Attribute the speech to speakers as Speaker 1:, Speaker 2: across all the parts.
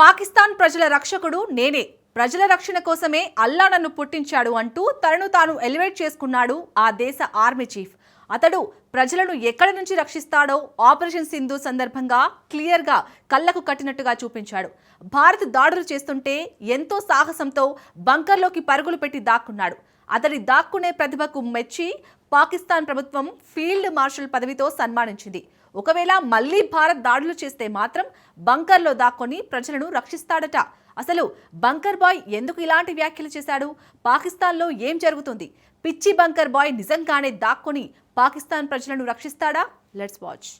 Speaker 1: పాకిస్తాన్ ప్రజల రక్షకుడు నేనే. ప్రజల రక్షణ కోసమే అల్లా నన్ను పుట్టించాడు అంటూ తనను తాను ఎలివేట్ చేసుకున్నాడు ఆ దేశ ఆర్మీ చీఫ్. అతడు ప్రజలను ఎక్కడి నుంచి రక్షిస్తాడో ఆపరేషన్ సింధు సందర్భంగా క్లియర్గా కళ్ళకు కట్టినట్టుగా చూపించాడు. భారత్ దాడులు చేస్తుంటే ఎంతో సాహసంతో బంకర్లోకి పరుగులు పెట్టి దాక్కున్నాడు. అతడి దాక్కునే ప్రతిభకు మెచ్చి పాకిస్తాన్ ప్రభుత్వం ఫీల్డ్ మార్షల్ పదవితో సన్మానించింది. ఒకవేళ మళ్ళీ భారత్ దాడులు చేస్తే మాత్రం బంకర్లో దాక్కొని ప్రజలను రక్షిస్తాడట. అసలు బంకర్ బాయ్ ఎందుకు ఇలాంటి వ్యాఖ్యలు చేశాడు? పాకిస్తాన్లో ఏం జరుగుతుంది? పిచ్చి బంకర్ బాయ్ నిజంగానే దాక్కొని పాకిస్తాన్ ప్రజలను రక్షిస్తాడా? లెట్స్ వాచ్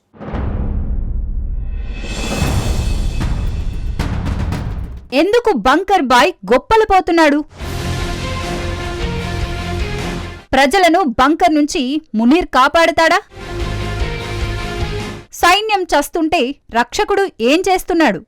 Speaker 2: ఎందుకు బంకర్ బాయ్ గొప్పలు పోతున్నాడు? ప్రజలను బంకర్ నుంచి మునీర్ కాపాడుతాడా? సైన్యం చస్తుంటే రక్షకుడు ఏం చేస్తున్నాడు?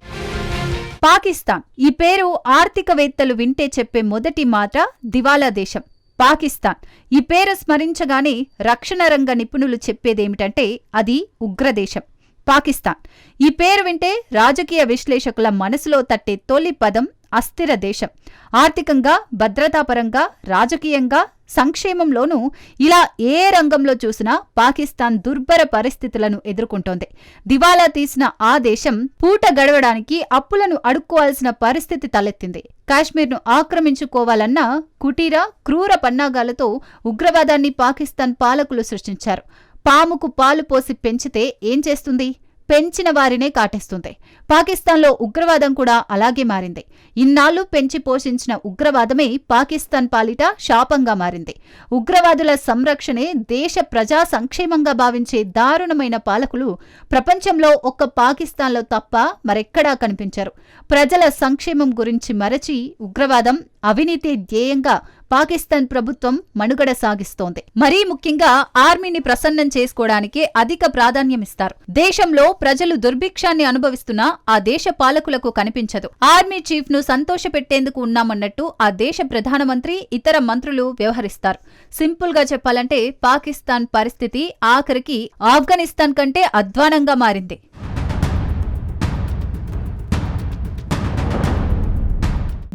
Speaker 2: పాకిస్తాన్. ఈ పేరు ఆర్థికవేత్తలు వింటే చెప్పే మొదటి మాట దివాలా దేశం. పాకిస్తాన్. ఈ పేరు స్మరించగానే రక్షణ రంగ నిపుణులు చెప్పేదేమిటంటే అది ఉగ్రదేశం. పాకిస్తాన్. ఈ పేరు వింటే రాజకీయ విశ్లేషకుల మనసులో తట్టే తొలి పదం అస్థిర దేశం. ఆర్థికంగా భద్రతాపరంగా రాజకీయంగా సంక్షేమంలోనూ ఇలా ఏ రంగంలో చూసినా పాకిస్తాన్ దుర్భర పరిస్థితులను ఎదుర్కొంటోంది. దివాలా తీసిన ఆ దేశం పూట గడవడానికి అప్పులను అడుక్కోవాల్సిన పరిస్థితి తలెత్తింది. కాశ్మీర్ను ఆక్రమించుకోవాలన్న కుటీర క్రూర పన్నాగాలతో ఉగ్రవాదాన్ని పాకిస్తాన్ పాలకులు సృష్టించారు. పాముకు పాలు పోసి పెంచితే ఏం చేస్తుంది? పెంచిన వారినే కాటేస్తుంది. పాకిస్తాన్లో ఉగ్రవాదం కూడా అలాగే మారింది. ఇన్నాళ్ళు పెంచి పోషించిన ఉగ్రవాదమే పాకిస్తాన్ పాలిట శాపంగా మారింది. ఉగ్రవాదుల సంరక్షణే దేశ ప్రజా సంక్షేమంగా భావించే దారుణమైన పాలకులు ప్రపంచంలో ఒక్క పాకిస్తాన్లో తప్ప మరెక్కడా కనిపించారు. ప్రజల సంక్షేమం గురించి మరచి ఉగ్రవాదం అవినీతి ధ్యేయంగా పాకిస్తాన్ ప్రభుత్వం మనుగడ సాగిస్తోంది. మరీ ముఖ్యంగా ఆర్మీని ప్రసన్నం చేసుకోవడానికే అధిక ప్రాధాన్యమిస్తారు. దేశంలో ప్రజలు దుర్భిక్షాన్ని అనుభవిస్తున్నా ఆ దేశ పాలకులకు కనిపించదు. ఆర్మీ చీఫ్ను సంతోషపెట్టేందుకు ఉన్నామన్నట్టు ఆ దేశ ప్రధానమంత్రి ఇతర మంత్రులు వ్యవహరిస్తారు. సింపుల్గా చెప్పాలంటే పాకిస్తాన్ పరిస్థితి ఆఖరికి ఆఫ్ఘనిస్తాన్ కంటే అధ్వానంగా మారింది.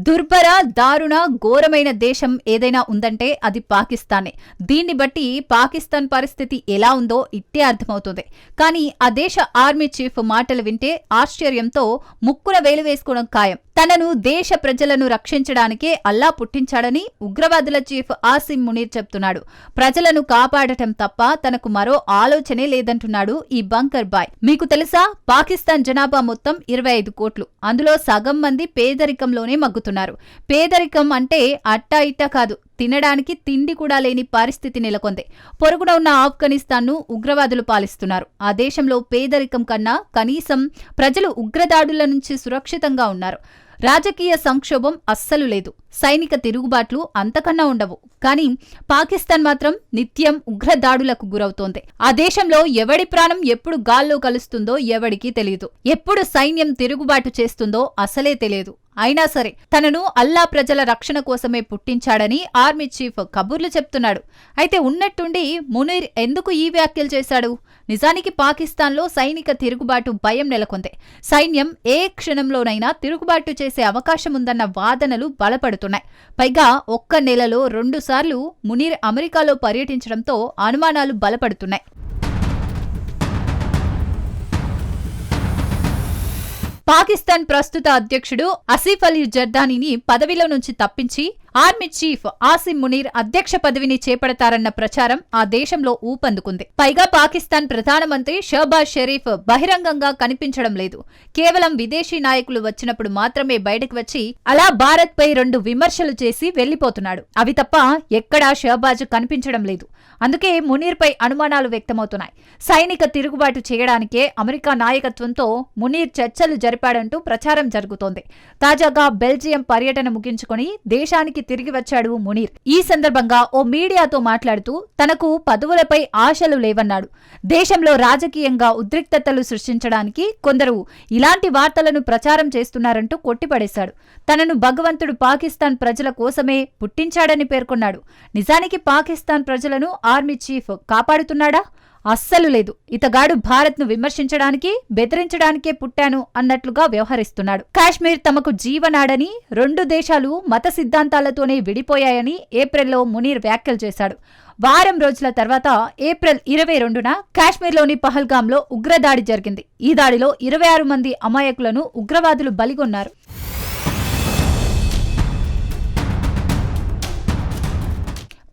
Speaker 2: దుర్భర దారుణ ఘోరమైన దేశం ఏదైనా ఉందంటే అది పాకిస్తానే. దీన్ని బట్టి పాకిస్తాన్ పరిస్థితి ఎలా ఉందో ఇట్టే అర్థమవుతుంది. కానీ ఆ దేశ ఆర్మీ చీఫ్ మాటలు వింటే ఆశ్చర్యంతో ముక్కున వేలు వేసుకోవడం ఖాయం. తనను దేశ ప్రజలను రక్షించడానికే అల్లా పుట్టించాడని ఉగ్రవాదుల చీఫ్ ఆసిమ్ మునీర్ చెప్తున్నాడు. ప్రజలను కాపాడటం తప్ప తనకు మరో ఆలోచనే లేదంటున్నాడు ఈ బంకర్ బాయ్. మీకు తెలుసా? పాకిస్తాన్ జనాభా మొత్తం ఇరవై ఐదు కోట్లు. అందులో సగం మంది పేదరికంలోనే మగ్గుతున్నారు. పేదరికం అంటే అట్టా ఇట్టా కాదు. తినడానికి తిండి కూడా లేని పరిస్థితి నెలకొంది. పొరుగున ఉన్న ఆఫ్ఘనిస్తాన్ను ఉగ్రవాదులు పాలిస్తున్నారు. ఆ దేశంలో పేదరికం కన్నా కనీసం ప్రజలు ఉగ్రదాడుల నుంచి సురక్షితంగా ఉన్నారు. రాజకీయ సంక్షోభం అస్సలు లేదు. సైనిక తిరుగుబాట్లు అంతకన్నా ఉండవు. కానీ పాకిస్తాన్ మాత్రం నిత్యం ఉగ్రదాడులకు గురవుతోంది. ఆ దేశంలో ఎవడి ప్రాణం ఎప్పుడు గాల్లో కలుస్తుందో ఎవడికి తెలియదు ఎప్పుడు సైన్యం తిరుగుబాటు చేస్తుందో అసలే తెలియదు. అయినా సరే తనను అల్లా ప్రజల రక్షణ కోసమే పుట్టించాడని ఆర్మీ చీఫ్ కబుర్లు చెప్తున్నాడు. అయితే ఉన్నట్టుండి మునీర్ ఎందుకు ఈ వ్యాఖ్యలు చేశాడు? నిజానికి పాకిస్తాన్లో సైనిక తిరుగుబాటు భయం నెలకొంది. సైన్యం ఏ క్షణంలోనైనా తిరుగుబాటు చేసే అవకాశం ఉందన్న వాదనలు బలపడుతున్నాయి. పైగా ఒక్క నెలలో రెండుసార్లు మునీర్ అమెరికాలో పర్యటించడంతో అనుమానాలు బలపడుతున్నాయి. పాకిస్తాన్ ప్రస్తుత అధ్యక్షుడు అసీఫ్ అలీ జర్దానీని పదవిలో నుంచి తప్పించి ఆర్మీ చీఫ్ ఆసిమ్ మునీర్ అధ్యక్ష పదవిని చేపడతారన్న ప్రచారం ఆ దేశంలో ఊపందుకుంది. పైగా పాకిస్తాన్ ప్రధానమంత్రి షహబాజ్ షరీఫ్ బహిరంగంగా కనిపించడం లేదు. కేవలం విదేశీ నాయకులు వచ్చినప్పుడు మాత్రమే బయటకు వచ్చి అలా భారత్ పై రెండు విమర్శలు చేసి వెళ్ళిపోతున్నాడు అవి తప్ప ఎక్కడా షహబాజ్ కనిపించడం లేదు. అందుకే మునీర్పై అనుమానాలు వ్యక్తమవుతున్నాయి. సైనిక తిరుగుబాటు చేయడానికే అమెరికా నాయకత్వంతో మునీర్ చర్చలు జరిపాడంటూ ప్రచారం జరుగుతోంది. తాజాగా బెల్జియం పర్యటన ముగించుకొని దేశానికి తిరిగి వచ్చాడు మునీర్. ఈ సందర్భంగా ఓ మీడియాతో మాట్లాడుతూ తనకు పదవులపై ఆశలు లేవన్నాడు. దేశంలో రాజకీయంగా ఉద్రిక్తతలు సృష్టించడానికి కొందరు ఇలాంటి వార్తలను ప్రచారం చేస్తున్నారంటూ కొట్టిపడేశాడు. తనను భగవంతుడు పాకిస్తాన్ ప్రజల కోసమే పుట్టించాడని పేర్కొన్నాడు. నిజానికి పాకిస్తాన్ ప్రజలను ఆర్మీ చీఫ్ కాపాడుతున్నాడా? అస్సలు లేదు. ఇతగాడు భారత్ను విమర్శించడానికి బెదిరించడానికే పుట్టాను అన్నట్లుగా వ్యవహరిస్తున్నాడు. కాశ్మీర్ తమకు జీవనాడని రెండు దేశాలు మత సిద్ధాంతాలతోనే విడిపోయాయని ఏప్రిల్లో మునీర్ వ్యాఖ్యలు చేశాడు. వారం రోజుల తర్వాత ఏప్రిల్ ఇరవై రెండున కాశ్మీర్లోని పహల్గాంలో ఉగ్రదాడి జరిగింది. ఈ దాడిలో ఇరవై ఆరు మంది అమాయకులను ఉగ్రవాదులు బలిగొన్నారు.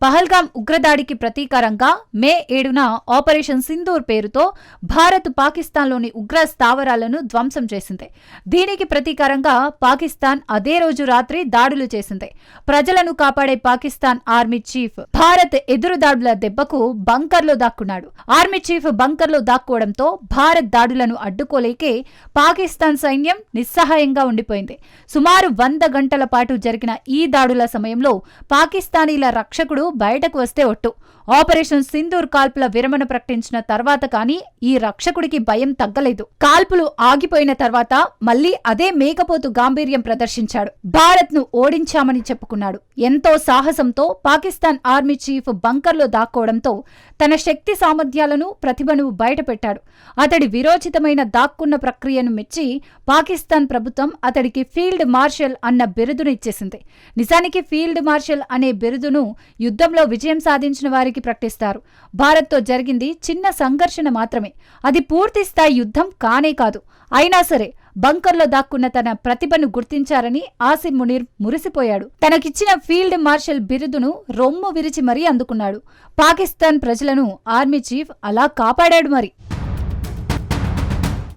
Speaker 2: పహల్గాం ఉగ్రదాడికి ప్రతీకారంగా మే ఏడున ఆపరేషన్ సింధూర్ పేరుతో భారత్ పాకిస్తాన్లోని ఉగ్ర స్థావరాలను ధ్వంసం చేసింది. దీనికి ప్రతీకారంగా పాకిస్తాన్ అదే రోజు రాత్రి దాడులు చేసింది. ప్రజలను కాపాడే పాకిస్తాన్ ఆర్మీ చీఫ్ భారత్ ఎదురుదాడుల దెబ్బకు బంకర్లో దాక్కున్నాడు. ఆర్మీ చీఫ్ బంకర్లో దాక్కోవడంతో భారత్ దాడులను అడ్డుకోలేకే పాకిస్తాన్ సైన్యం నిస్సహాయంగా ఉండిపోయింది. సుమారు వంద గంటల పాటు జరిగిన ఈ దాడుల సమయంలో పాకిస్తానీల రక్షకుడు బయటకు వస్తే ఒట్టు. ఆపరేషన్ సింధూర్ కాల్పుల విరమణ ప్రకటించిన తర్వాత కానీ ఈ రక్షకుడికి భయం తగ్గలేదు. కాల్పులు ఆగిపోయిన తర్వాత మళ్ళీ అదే మేకపోతు గాంభీర్యం ప్రదర్శించాడు. భారత్ను ఓడించామని చెప్పుకున్నాడు. ఎంతో సాహసంతో పాకిస్తాన్ ఆర్మీ చీఫ్ బంకర్లో దాక్కోవడంతో తన శక్తి సామర్థ్యాలను ప్రతిభను బయటపెట్టాడు. అతడి విరోచితమైన దాక్కున్న ప్రక్రియను మెచ్చి పాకిస్తాన్ ప్రభుత్వం అతడికి ఫీల్డ్ మార్షల్ అన్న బిరుదును ఇచ్చేసింది. నిజానికి ఫీల్డ్ మార్షల్ అనే బిరుదును యుద్ధంలో విజయం సాధించిన వారికి ప్రకటిస్తారు. భారత్తో జరిగింది చిన్న సంఘర్షణ మాత్రమే. అది పూర్తి స్థాయి యుద్ధం కానే కాదు. అయినా సరే బంకర్లో దాక్కున్న తన ప్రతిభను గుర్తించారని ఆసిఫ్ మునీర్ మురిసిపోయాడు. తనకిచ్చిన ఫీల్డ్ మార్షల్ బిరుదును రొమ్ము విరిచి మరీ అందుకున్నాడు. పాకిస్తాన్ ప్రజలను ఆర్మీ చీఫ్ అలా కాపాడాడు మరి.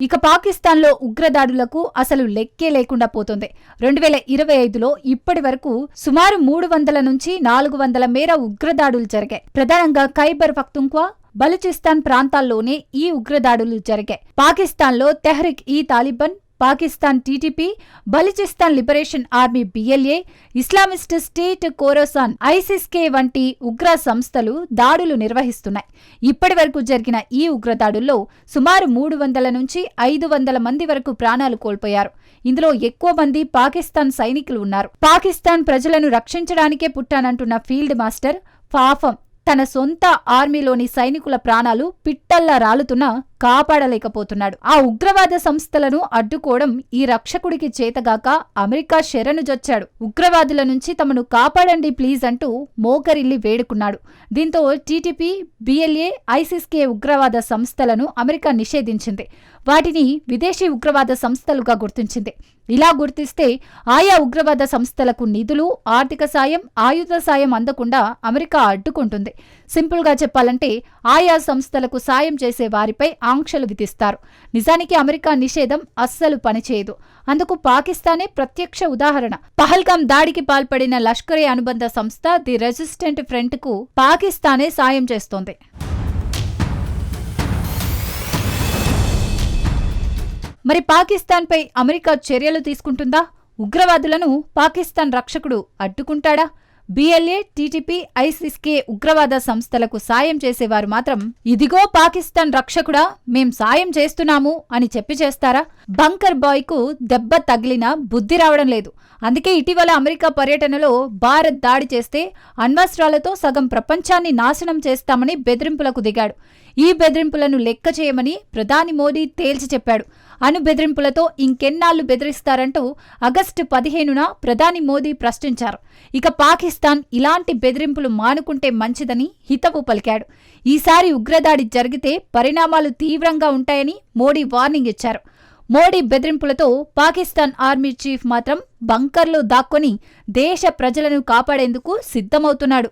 Speaker 2: ఇక పాకిస్తాన్లో ఉగ్రదాడులకు అసలు లెక్కే లేకుండా పోతుంది. రెండు వేల ఇరవై ఐదులో ఇప్పటి వరకు సుమారు మూడు వందల నుంచి నాలుగు వందల మేర ఉగ్రదాడులు జరిగాయి. ప్రధానంగా ఖైబర్ పఖ్తుంఖ్వా బలుచిస్తాన్ ప్రాంతాల్లోనే ఈ ఉగ్రదాడులు జరిగాయి. పాకిస్తాన్లో Tehrik e Taliban Pakistan TTP Balochistan liberation army BLA Islamist state Khorasan ఐసిస్కే వంటి ఉగ్ర సంస్థలు దాడులు నిర్వహిస్తున్నాయి. ఇప్పటి వరకు జరిగిన ఈ ఉగ్రదాడుల్లో సుమారు మూడు వందల నుంచి ఐదు వందల మంది వరకు ప్రాణాలు కోల్పోయారు. ఇందులో ఎక్కువ మంది పాకిస్తాన్ సైనికులు ఉన్నారు. పాకిస్తాన్ ప్రజలను రక్షించడానికే పుట్టానంటున్న ఫీల్డ్ మాస్టర్ పాఫం తన సొంత ఆర్మీలోని సైనికుల ప్రాణాలు పిట్టల్లా రాలుతున్నా కాపాడలేకపోతున్నాడు. ఆ ఉగ్రవాద సంస్థలను అడ్డుకోవడం ఈ రక్షకుడికి చేతగాక అమెరికా శరణుజొచ్చాడు ఉగ్రవాదుల నుంచి తమను కాపాడండి ప్లీజ్ అంటూ మోకరిల్లి వేడుకున్నాడు. దీంతో టీటీపీ బిఎల్ఏ ఐసిస్కే ఉగ్రవాద సంస్థలను అమెరికా నిషేధించింది. వాటిని విదేశీ ఉగ్రవాద సంస్థలుగా గుర్తించింది. ఇలా గుర్తిస్తే ఆయా ఉగ్రవాద సంస్థలకు నిధులు ఆర్థిక సాయం ఆయుధ సాయం అందకుండా అమెరికా అడ్డుకుంటుంది. సింపుల్గా చెప్పాలంటే ఆయా సంస్థలకు సాయం చేసే వారిపై ఆంక్షలు విధిస్తారు. నిజానికి అమెరికా నిషేధం అస్సలు పనిచేయదు. అందుకు పాకిస్తానే ప్రత్యక్ష ఉదాహరణ. పహల్గాం దాడికి పాల్పడిన లష్కరే అనుబంధ సంస్థ ది రెసిస్టెంట్ ఫ్రంట్కు పాకిస్తానే సాయం చేస్తోంది. మరి పాకిస్తాన్పై అమెరికా చర్యలు తీసుకుంటుందా? ఉగ్రవాదులను పాకిస్తాన్ రక్షకుడు అడ్డుకుంటాడా? బిఎల్ఏ టీటీపీ ఐసిస్కే ఉగ్రవాద సంస్థలకు సాయం చేసేవారు మాత్రం ఇదిగో పాకిస్తాన్ రక్షకుడా మేం సాయం చేస్తున్నాము అని చెప్పి చేస్తారా? బంకర్ బాయ్కు దెబ్బ తగిలిన బుద్ధి రావడం లేదు. అందుకే ఇటీవల అమెరికా పర్యటనలో భారత్ దాడి చేస్తే అణ్వస్త్రాలతో సగం ప్రపంచాన్ని నాశనం చేస్తామని బెదిరింపులకు దిగాడు. ఈ బెదిరింపులను లెక్క చేయమని ప్రధాని మోదీ తేల్చి చెప్పాడు. అణు బెదిరింపులతో ఇంకెన్నాళ్ళు బెదిరిస్తారంటూ ఆగస్టు పదిహేనున ప్రధాని మోదీ ప్రశ్నించారు. ఇక పాకిస్తాన్ ఇలాంటి బెదిరింపులు మానుకుంటే మంచిదని హితవు పలికాడు. ఈసారి ఉగ్రదాడి జరిగితే పరిణామాలు తీవ్రంగా ఉంటాయని మోడీ వార్నింగ్ ఇచ్చారు. మోడీ బెదిరింపులతో పాకిస్తాన్ ఆర్మీ చీఫ్ మాత్రం బంకర్లో దాక్కొని దేశ ప్రజలను కాపాడేందుకు సిద్ధమవుతున్నాడు.